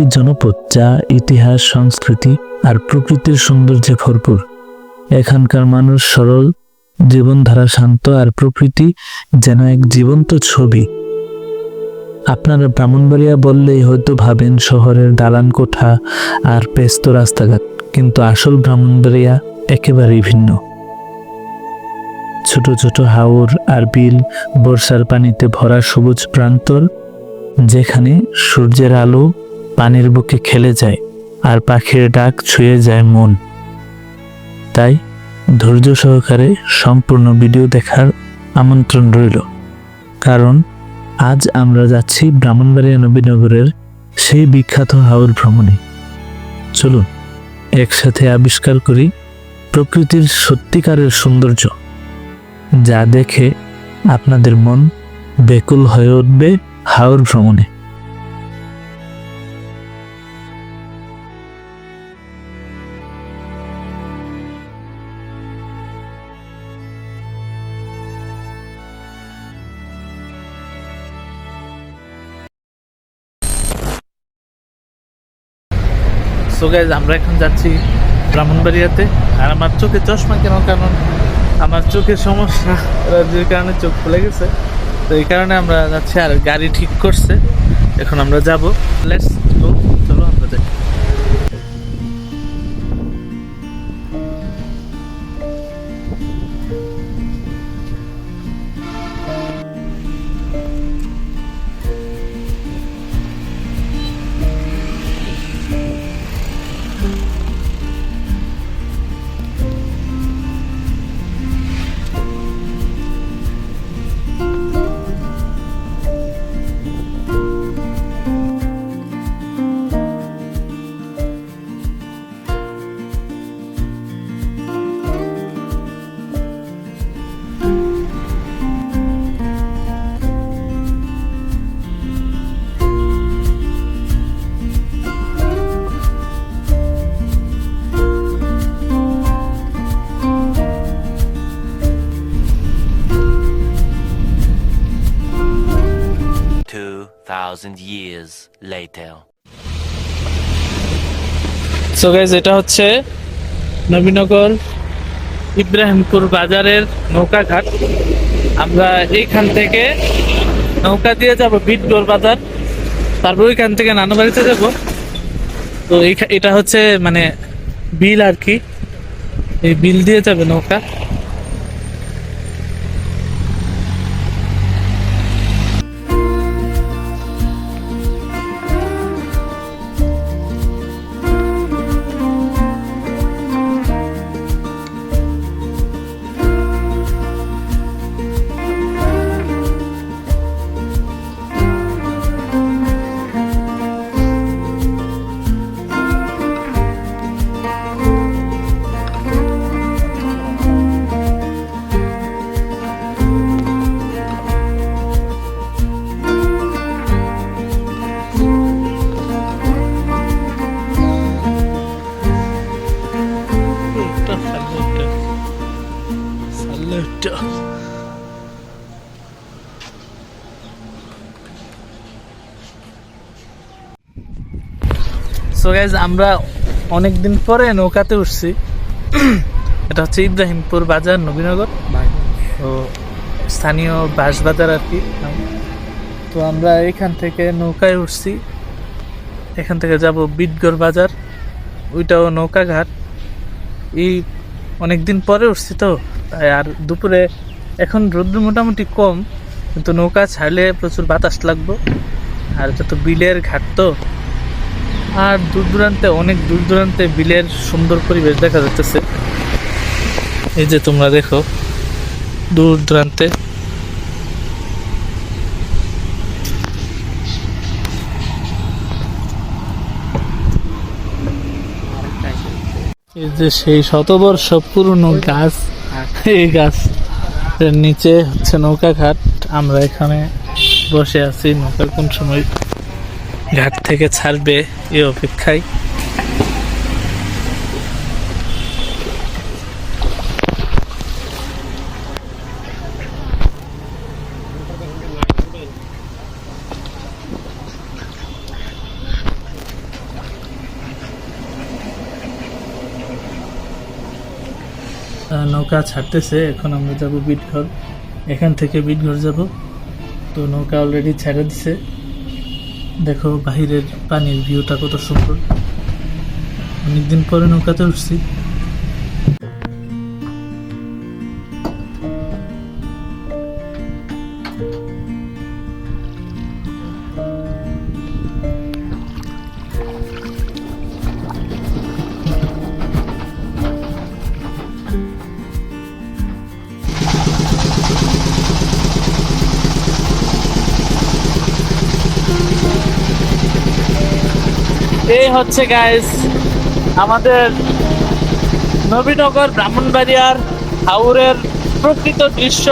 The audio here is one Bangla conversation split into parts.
একটি জনপদ যা ইতিহাস, সংস্কৃতি আর প্রকৃতির সৌন্দর্যে ভরপুর। এখানকার মানুষ সরল, জীবনধারা শান্ত আর প্রকৃতি যেন এক জীবন্ত ছবি। আপনারা ব্রাহ্মণবাড়িয়া বললেই হয়তো ভাবেন শহরের দালান কোঠা আর ব্যস্ত রাস্তাঘাট, কিন্তু আসল ব্রাহ্মণবাড়িয়া একেবারেই ভিন্ন। ছোট ছোট হাওর আর বিল বর্ষার পানিতে ভরা সবুজ প্রান্তর, যেখানে সূর্যের আলো পানির বুকে খেলে যায় আর পাখির ডাক ছুঁয়ে যায় মন। তাই ধৈর্য সহকারে সম্পূর্ণ ভিডিও দেখার আমন্ত্রণ রইল। কারণ আজ আমরা যাচ্ছি ব্রাহ্মণবাড়িয়া নবীনগরের সেই বিখ্যাত হাওর ভ্রমণে। চলুন একসাথে আবিষ্কার করি প্রকৃতির সত্যিকারের সৌন্দর্য, যা দেখে আপনাদের মন বেকুল হয়ে উঠবে হাওর ভ্রমণে। সো গাইজ আমরা এখন যাচ্ছি ব্রাহ্মণবাড়িয়াতে। আর আমার চোখে চশমা কেন কারণ আমার চোখের সমস্যা যে কারণে চোখ খুলে গেছে। তো এই কারণে আমরা যাচ্ছি আর গাড়ি ঠিক করছে। এখন আমরা যাব। লেটস গো চলো আমরা যাই। Later. সো গাইজ এটা হচ্ছে নবীনগর ইব্রাহিমপুর বাজারের নৌকা ঘাট আমরা এইখান থেকে নৌকা দিয়ে যাব বিটগড় বাজার। তারপর ওইখান থেকে নানু বাড়িতে যাব। তো এটা হচ্ছে মানে বিল আর কি। এই বিল দিয়ে যাবে নৌকা। গাইজ আমরা অনেক দিন পরে নৌকাতে উঠছি। এটা হচ্ছে ইব্রাহিমপুর বাজার নবীনগর। তো স্থানীয় বাঁশ বাজার আর কি। তো আমরা এখান থেকে নৌকায় উঠছি। এখান থেকে যাব বিটগড় বাজার। ওইটাও নৌকা ঘাট এই অনেক দিন পরে উঠছি তো তাই আর দুপুরে এখন রোদ্র মোটামুটি কম কিন্তু নৌকা ছাড়লে প্রচুর বাতাস লাগবে। আর এটা তো বিলের ঘাট তো। আর দূর দূরান্তে অনেক দূর দূরান্তে বিলের সুন্দর পরিবেশ দেখা যাচ্ছে এই যে তোমরা দেখো দূর দূরান্তে এই যে সেই শতবর্ষ পুরনো গাছ, এই গাছ। নিচে হচ্ছে নৌকা ঘাট। আমরা এখানে বসে আছি, নৌকা কোন সময় ঘাট থেকে ছাড়বে। এ অপেক্ষায়। নৌকা ছাড়তেছে, এখন আমরা যাব বিটঘর। এখান থেকে বিটঘর যাব। তো নৌকা অলরেডি ছেড়ে দিছে। দেখো বাহিরের পানির ভিউটা কত সুন্দর। অনেকদিন পরে নৌকাতে উঠছি। এই হচ্ছে গাইস আমাদের নবীনগর ব্রাহ্মণবাড়িয়ার হাউরের প্রকৃত দৃশ্য।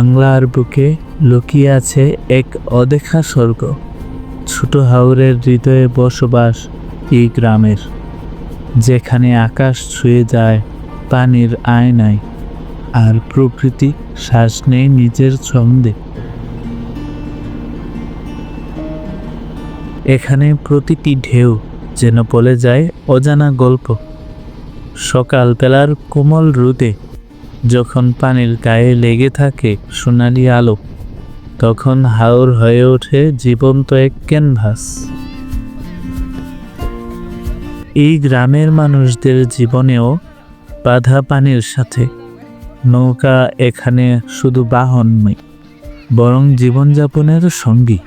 বাংলার বুকে লুকিয়ে আছে এক অদেখা স্বর্গ। ছোট হাওরের হৃদয়ে বসবাস এই গ্রামের, যেখানে আকাশ ছুঁয়ে যায় পানির আয়নায়, আর প্রকৃতি শ্বাস নেই নিজের ছন্দে। এখানে প্রতিটি ঢেউ যেন বলে যায় অজানা গল্প। সকালবেলার কোমল রোদে যখন পানির গায়ে লেগে থাকে সোনালি আলো, তখন হাওর হয়ে ওঠে জীবন্ত এক ক্যানভাস। এই গ্রামের মানুষদের জীবনেও বাধা পানির সাথে। নৌকা এখানে শুধু বাহন নয়, বরং জীবনযাপনের সঙ্গী।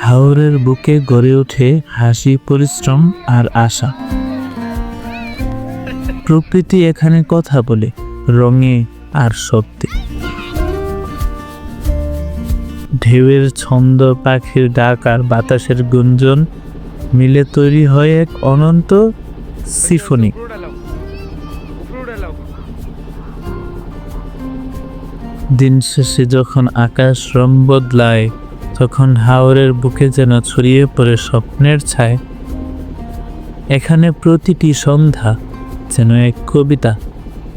হাওরের বুকে গড়ে ওঠে হাসি, পরিশ্রম আর আশা। প্রকৃতি এখানে কথা বলে, রঙে আর শব্দে ঢেউয়ের ছন্দ, পাখির ডাক আর বাতাসের গুঞ্জন মিলে তৈরি হয় এক অনন্ত সিফনি। দিন শেষে যখন আকাশ রং বদলায়, তখন হাওরের বুকে যেন ছড়িয়ে পড়ে স্বপ্নের ছায়। এখানে প্রতিটি সন্ধ্যা যেন এক কবিতা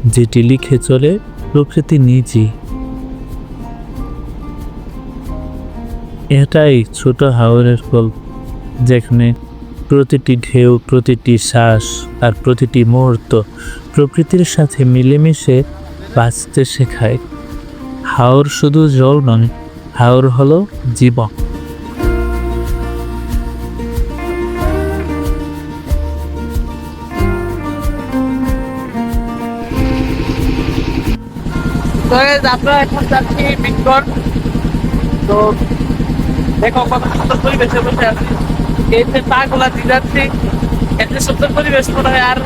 যেটি লিখে চলে প্রকৃতি নিজেই। এটাই ছোট হাওরের গল্প, যেখানে প্রতিটি ঢেউ, প্রতিটি শ্বাস আর প্রতিটি মুহূর্ত প্রকৃতির সাথে মিলেমিশে বাঁচতে শেখায়। হাওর শুধু জল নয়, হাওর হলো জীবন। এখন যাচ্ছি বিটগড় তো দেখো কত সুন্দর পরিবেশে বসে আছি। এই যে পাগুলা দিয়ে যাচ্ছি, এত সুন্দর পরিবেশ মনে হয় আর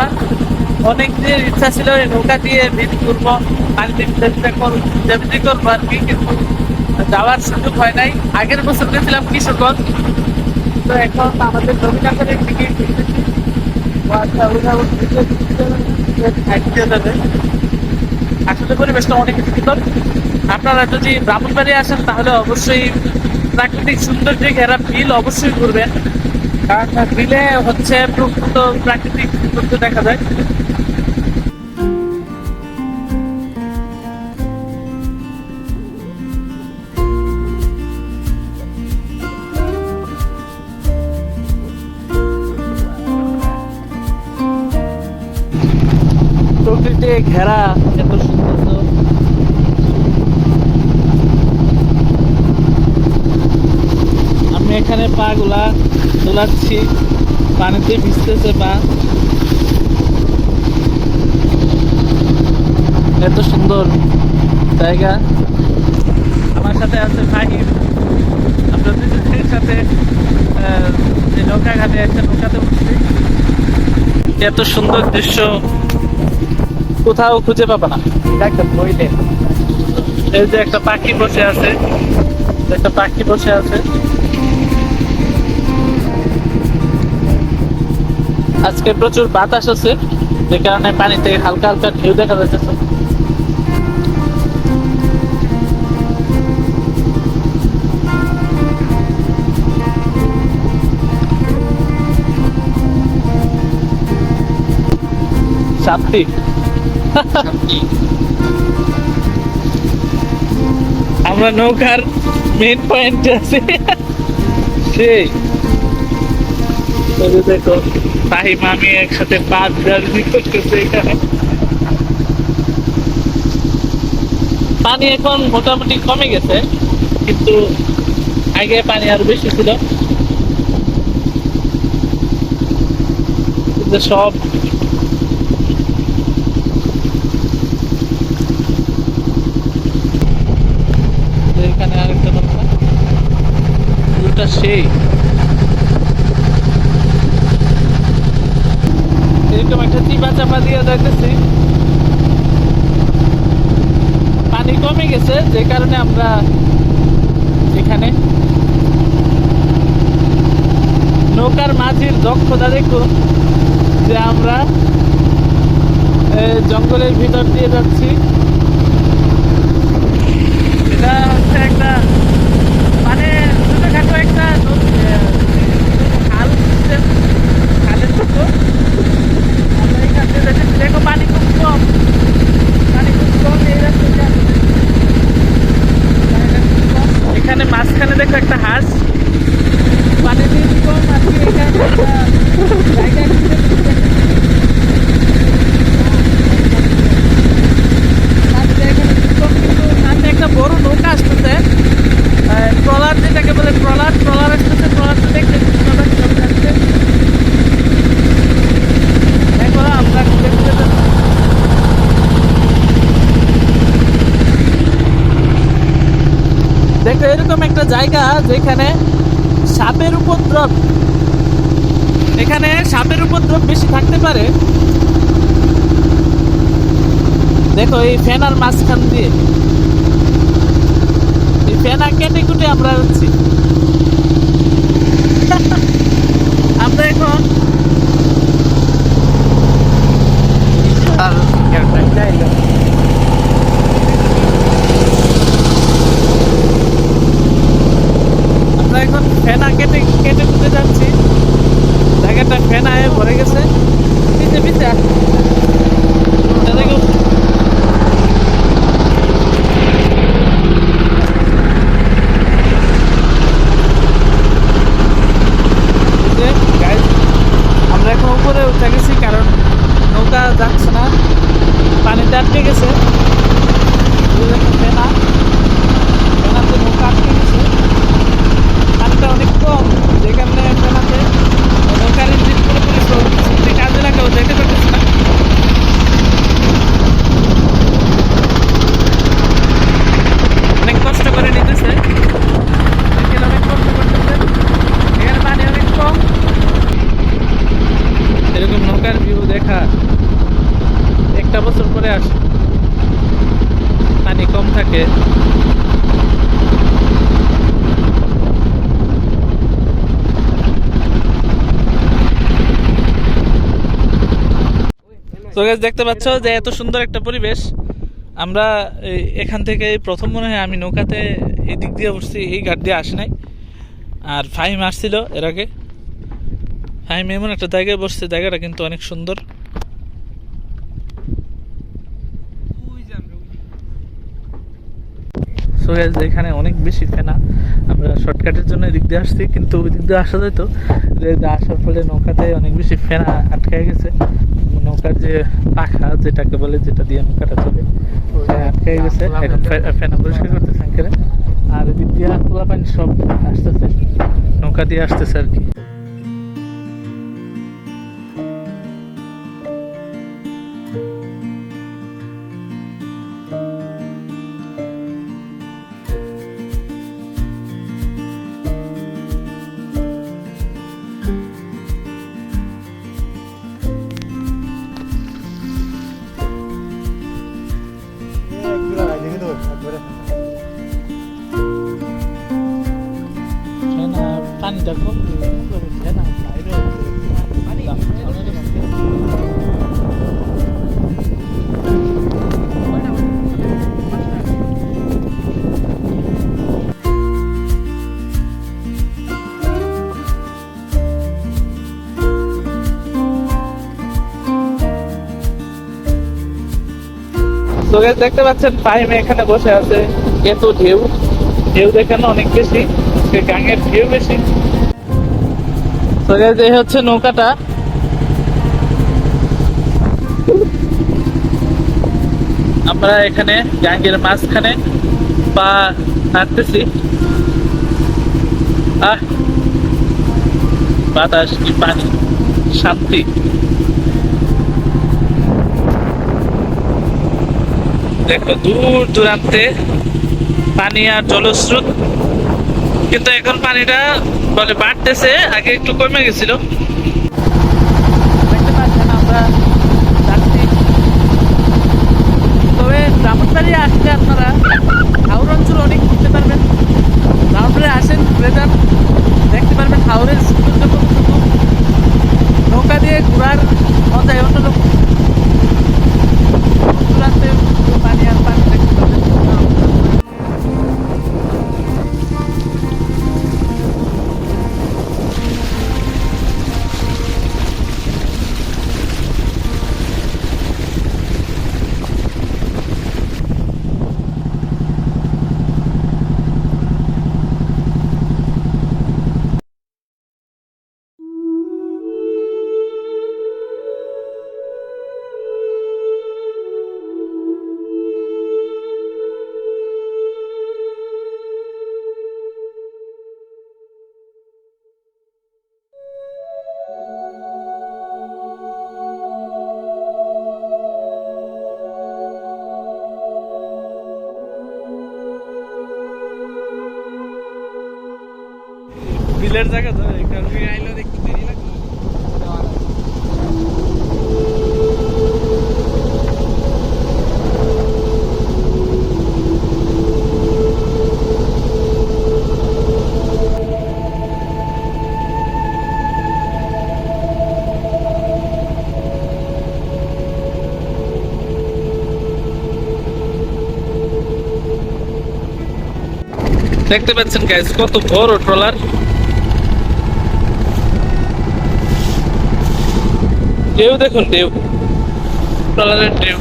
না। অনেক দিনের ইচ্ছা ছিল এই নৌকা দিয়ে ভিড় করব পানিতে চেষ্টা করব করব আর কি, কিন্তু যাওয়ার সুযোগ হয় নাই। আগের বছর গেছিলাম কিশোরগঞ্জ। তো এখন আমাদের নবীনগরের দিকে আচ্ছা যাবে আসলে পরিবেশটা অনেক সুন্দর আপনারা যদি ব্রাহ্মণবাড়ি আসেন, তাহলে অবশ্যই প্রাকৃতিক সৌন্দর্যে ঘেরা বিল অবশ্যই ঘুরবেন। কারণ বিলে হচ্ছে প্রকৃত প্রাকৃতিক সৌন্দর্য দেখা যায়। প্রকৃতি ঘেরা এত সুন্দর পা গুলা দোলাচ্ছি পানিতে ভিজতেছে পা। এত সুন্দর জায়গা। আমার সাথে আছে ফাহিম। আমরা দুজনের সাথে আহ, এই নৌকা ঘাটে একটা নৌকাতে এত সুন্দর দৃশ্য কোথাও খুঁজে পাবা না। এই যে একটা পাখি বসে আছে। একটা পাখি বসে আছে। আজকে প্রচুর বাতাস আছে, যে কারণে পানি থেকে হালকা হালকা ঢেউ দেখা যাচ্ছে সাপ্তি আমরা নৌকার মেন পয়েন্ট আছে। সেই। তবে দেখো ফাহিম আমি একসাথে পাঁচ জার্নি করতেছে এখানে। পানি এখন মোটামুটি কমে গেছে, কিন্তু আগে পানি আরও বেশি ছিল। সব এখানে আরেকটা দুটা সেই। এরকম একটা চিপা চাপা দিয়ে দেখতেছি পানি কমে গেছে, যে কারণে আমরা এখানে নৌকার মাঝির দক্ষতা দেখুন, যে আমরা জঙ্গলের ভিতর দিয়ে যাচ্ছি। এটা হচ্ছে একটা মানে ছোটখাটো একটা নদী, আহ, খাল system, খালের মতো আমরা এখান দিয়ে যাচ্ছি। দেখো পানি খুব কম পানি খুব কম এই রাস্তা দিয়ে আসছে। পানিটা খুব কম। এখানে মাঝখানে দেখো একটা হাঁস পানি দিয়ে কম আর কি এখানে একটা জায়গা খুঁজে খুঁজে পানিটা এখানে খুব কম, কিন্তু সামনে একটা বড় নৌকা আসতেছে আহ, ট্রলার যেটাকে বলে ট্রলার ট্রলার আসতেছে ট্রলারটা দেখতে খুব সুন্দর চলে যাচ্ছে দেখো আমরা ঘুরে ঘুরে যাচ্ছি। দেখো এরকম একটা জায়গা যেখানে সাপের উপদ্রব এখানে সাপের উপদ্রব বেশি থাকতে পারে দেখো এই ফেনার মাঝখান দিয়ে। এই ফেনা কেটে কুটে আমরা যাচ্ছি আমরা এখন আমরা এখন ফেনা কেটে কেটে কুটে যাচ্ছি জায়গাটা ফেনায় ভরে গেছে পিছে পিছে আস। এটা দেখো এই যে, guys, আমরা এখন উপরে উঠে গেছি কারণ নৌকা যাচ্ছে না পানিতে আটকে গেছে এই দেখো ফেনা ফেনাতে নৌকা আটকে গেছে পানিটা অনেক কম যে কারণে ফেনাতে নৌকার ইঞ্জিন পুরোপুরি সত্যি কাজে লাগাও যেতে পারতেছে না অনেক কষ্ট করে নিতেছে দেখেন অনেক কষ্ট করতেছে এখানে পানি অনেক কম এরকম নৌকার ভিউ দেখা একটা বছর পরে আসে পানি কম থাকে guys দেখতে পাচ্ছ যে এত সুন্দর একটা পরিবেশ। আমরা এখান থেকে প্রথম মনে হয় আমি নৌকাতে এই দিক দিয়ে উঠছি, এই ঘাট দিয়ে আসি নাই। আর ফাহিম আসছিল এর আগে। ফাহিম এমন একটা জায়গায় বসছে, জায়গাটা কিন্তু অনেক সুন্দর। এখানে অনেক বেশি ফেনা, আমরা শর্টকাটের জন্য এদিক দিয়ে আসছি, কিন্তু ওই দিক দিয়ে আসা যেত যে আসার ফলে নৌকাতে অনেক বেশি ফেনা আটকে গেছে। নৌকার যে পাখা যেটাকে বলে যেটা দিয়ে নৌকাটা চলে ওটা আটকে গেছে। এখন ফেনা পরিষ্কার করতেছে আঙ্কেলে। আর এদিক দিয়ে খোলা পানি সব আসতেছে। নৌকা দিয়ে আসতেছে আর কি। বাইরে তো দেখতে পাচ্ছেন ফাহিমে এখানে বসে আছে। এত ঢেউ ঢেউ দেখানো অনেক বেশি। গাঙের ঢেউ বেশি। হচ্ছে নৌকাটা। আমরা এখানে গাঙ্গের মাঝখানে পা হাঁটতেছি। আহ, বাতাস কি পানি? শান্তি। দেখো, দূর দূরান্তে পানি আর জলস্রোত, কিন্তু এখন পানিটা বলে বাড়তেছে, আগে একটু কমে গেছিল। দেখতে পাচ্ছেন আমরা যাচ্ছি। তবে ব্রাহ্মণবাড়ি আসলে আপনারা হাওড় অঞ্চল অনেক ঘুরতে পারবেন। ব্রাহ্মণবাড়ি আসেন ঘুরে যান দেখতে পারবেন হাওড়ের সৌন্দর্য নৌকা দিয়ে ঘোরার মজাই অন্যরকম। দেখতে পাচ্ছেন গাইজ কত বড় ট্রলার। ঢেউ দেখুন ঢেউ। ট্রলারের ঢেউ।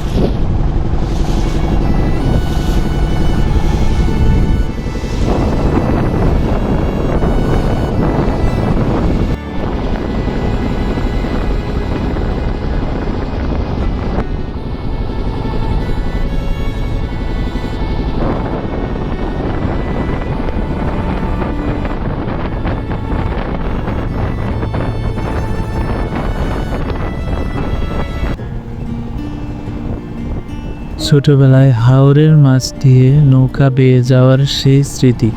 ছোটবেলায় হাওরের মাছ দিয়ে নৌকা বেয়ে যাওয়ার সেই স্মৃতি।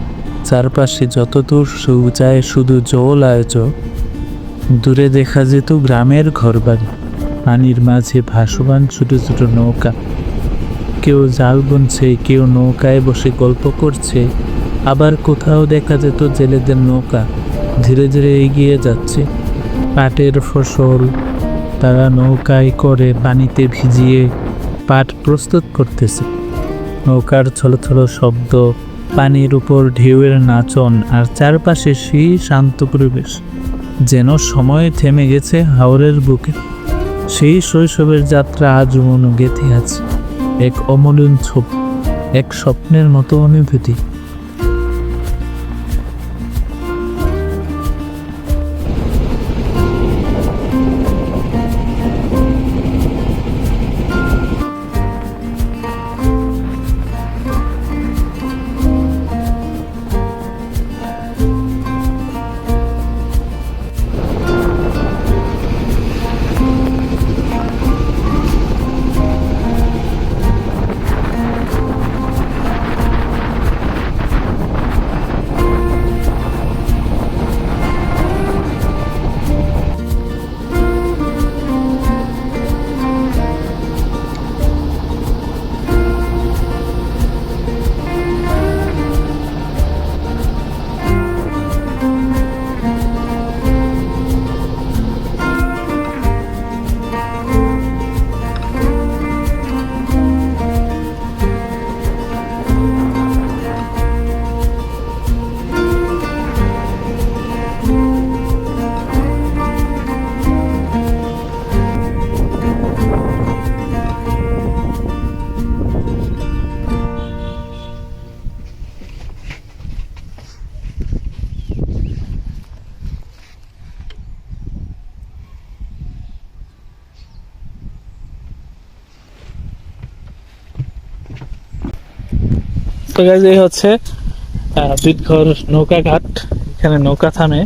চারপাশে যতদূর সৌচায় শুধু জল আয়োজক দূরে দেখা যেত গ্রামের ঘরবাড়ি। পানির মাঝে ভাসমান ছোট ছোট নৌকা। কেউ জাল বুনছে, কেউ নৌকায় বসে গল্প করছে। আবার কোথাও দেখা যেত জেলেদের নৌকা। ধীরে ধীরে এগিয়ে যাচ্ছে। পাটের ফসল তারা নৌকায় করে পানিতে ভিজিয়ে পাট প্রস্তুত করতেছে। নৌকার ছলছল শব্দ, পানির উপর ঢেউয়ের নাচন আর চারপাশে সেই শান্ত পরিবেশ, যেন সময় থেমে গেছে হাওরের বুকে। সেই শৈশবের যাত্রা আজ মনে গেঁথে আছে, এক অমলিন ছোপ, এক স্বপ্নের মতো অনুভূতি। তো গাইজ এই হচ্ছে আহ, বিটঘর নৌকা ঘাট এখানে নৌকা থামে।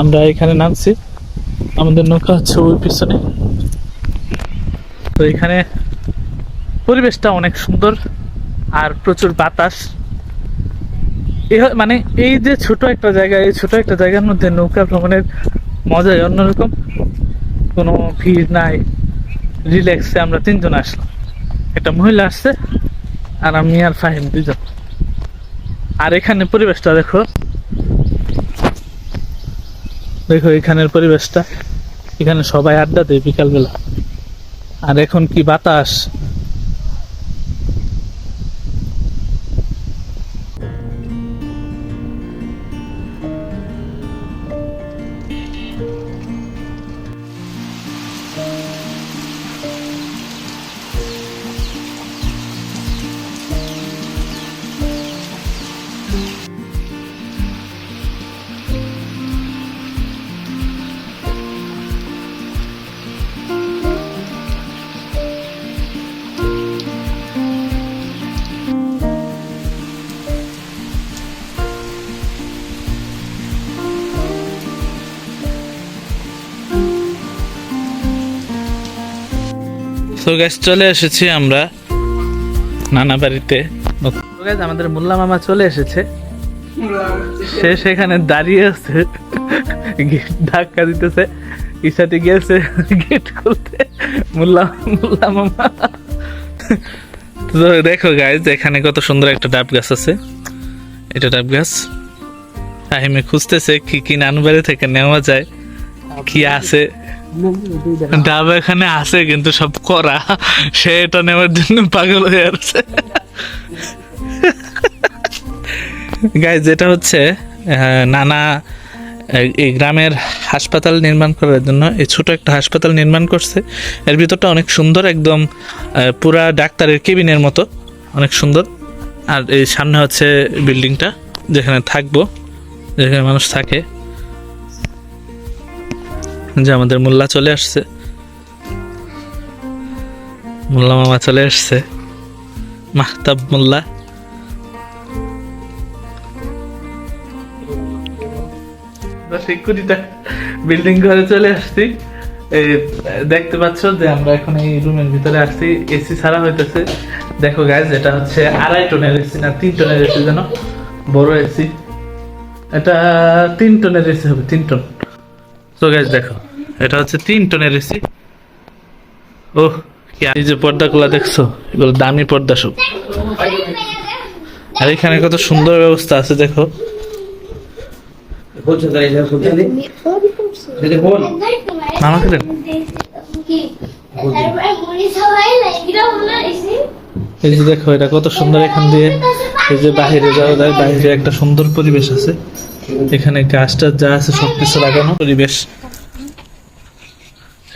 আমরা এখানে নামছি। আমাদের নৌকা হচ্ছে ওই পিছনে। তো এখানে পরিবেশটা অনেক সুন্দর আর প্রচুর বাতাস। মানে এই যে ছোট একটা জায়গা এই ছোট একটা জায়গার মধ্যে নৌকা ভ্রমণের মজাই অন্যরকম। কোনো ভিড় নাই। রিল্যাক্সে আমরা তিনজন আসলাম। একটা মহিলা আসছে আর আমি আর ফাহিম দুজন আর এখানে পরিবেশটা দেখো। দেখো এখানের পরিবেশটা। এখানে সবাই আড্ডা দেয় বিকালবেলা। আর এখন কি বাতাস? তো গ্যাস চলে এসেছি আমরা নানা বাড়িতে। আমাদের মোল্লা মামা চলে এসেছে। সে সেখানে দাঁড়িয়ে আছে। গেট ধাক্কা দিতেছে। ইসাতে গেছে গেট খুলতে। মোল্লা মোল্লা মামা। তো দেখো গাইজ এখানে কত সুন্দর একটা ডাব গাছ আছে। এটা ডাব গাছ। আহিমে খুঁজতেছে কি কি নানু বাড়ি থেকে নেওয়া যায়। কি আছে? ডাব এখানে আছে, কিন্তু সব করা। সে এটা নেওয়ার জন্য পাগল হয়ে আছে গাইজ যেটা হচ্ছে নানা এই গ্রামের হাসপাতাল নির্মাণ করার জন্য। এই ছোট একটা হাসপাতাল নির্মাণ করছে। এর ভিতরটা অনেক সুন্দর, একদম পুরা ডাক্তারের কেবিনের মতো। অনেক সুন্দর। আর এই সামনে হচ্ছে বিল্ডিংটা, যেখানে থাকব, যেখানে মানুষ থাকে। যে আমাদের মোল্লা চলে আসছে। মোল্লা মামা চলে আসছে। মাহতাব মোল্লা। বিল্ডিং ঘরে চলে আসছি। দেখতে পাচ্ছ যে আমরা এখন এই রুমের ভিতরে আসছি। এসি ছাড়া হইতেছে। দেখো গাইজ এটা হচ্ছে আড়াই টনের এসি না, তিন টনের এসি যেন। বড় এসি। এটা তিন টনের এসি হবে, তিন টন। তো গাইজ দেখো এটা হচ্ছে তিন টনের এসি ও কি এই যে পর্দাগুলো দেখছ এগুলো দামি পর্দা সব। আর এখানে কত সুন্দর ব্যবস্থা আছে দেখো। এই যে দেখো এটা কত সুন্দর এখান দিয়ে। এই যে বাহিরে যাওয়া যায় বাহিরে একটা সুন্দর পরিবেশ আছে। এখানে গাছটা যা আছে সবকিছু লাগানো। পরিবেশ।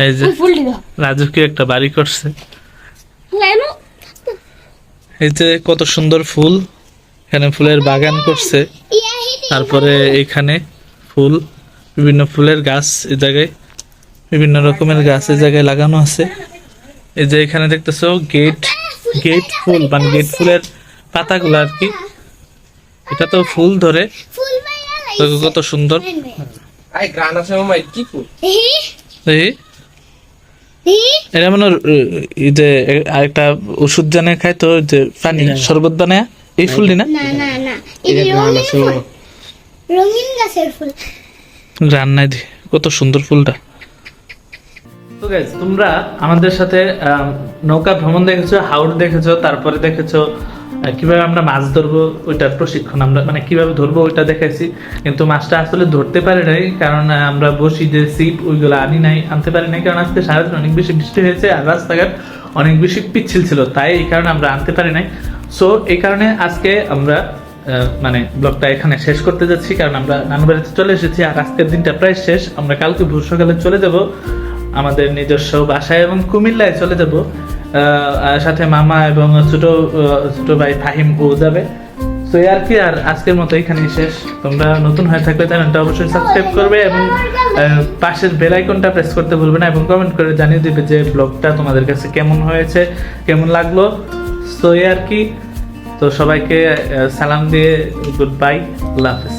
এই যে রাজকীয় একটা বাড়ি করছে। এই যে কত সুন্দর ফুল। এখানে ফুলের বাগান করছে। তারপরে এখানে ফুল বিভিন্ন ফুলের গাছ এই জায়গায় বিভিন্ন রকমের গাছ এই জায়গায় লাগানো আছে। এই যে এখানে দেখতেছো গেট গেট ফুল মানে গেট ফুলের পাতাগুলো আর কি। এটা তো ফুল ধরে। দেখো কত সুন্দর। আই গ্রান আছে মামা কি কু এই? এটা মানে যে আরেকটা ওষুধ জানে খায় তো যে পানি শরবত বানায়। এই ফুলটি না? না না রঙিন ফুল। রঙিন গাছের ফুল। রান্নায় কত সুন্দর ফুলটা। তো গাইজ তোমরা আমাদের সাথে নৌকা ভ্রমণ দেখেছ হাওড় দেখেছ, তারপরে দেখেছ কীভাবে আমরা মাছ ধরবো, ওইটার প্রশিক্ষণ আমরা মানে কীভাবে ধরবো, ওইটা দেখাইছি। কিন্তু মাছটা আসলে ধরতে পারি নাই, কারণ আমরা বসি যে সিপ ওইগুলো আনি নাই, আনতে পারি নাই, কারণ আজকে সারাদিন অনেক বেশি বৃষ্টি হয়েছে আর রাস্তাঘাট অনেক বেশি পিচ্ছিল ছিল, তাই এই কারণে আমরা আনতে পারি নাই। সো এই কারণে আজকে আমরা মানে ব্লগটা এখানে শেষ করতে যাচ্ছি, কারণ আমরা নানু বাড়িতে চলে এসেছি আর আজকের দিনটা প্রায় শেষ। আমরা কালকে ভোর সকালে চলে যাব আমাদের নিজস্ব বাসায় এবং কুমিল্লায় চলে যাব। সাথে মামা এবং ছোট ছোট ভাই ফাহিম ও যাবে। তো আর কি, আর আজকের মতো এখানেই শেষ। তোমরা নতুন হয়ে থাকলে চ্যানেলটা অবশ্যই সাবস্ক্রাইব করবে এবং পাশের বেল আইকনটা প্রেস করতে ভুলবে না এবং কমেন্ট করে জানিয়ে দিবে যে ব্লগটা তোমাদের কাছে কেমন হয়েছে, কেমন লাগল। এই আর কি, তো সবাইকে সালাম দিয়ে গুড বাই আল্লাহ হাফেজ।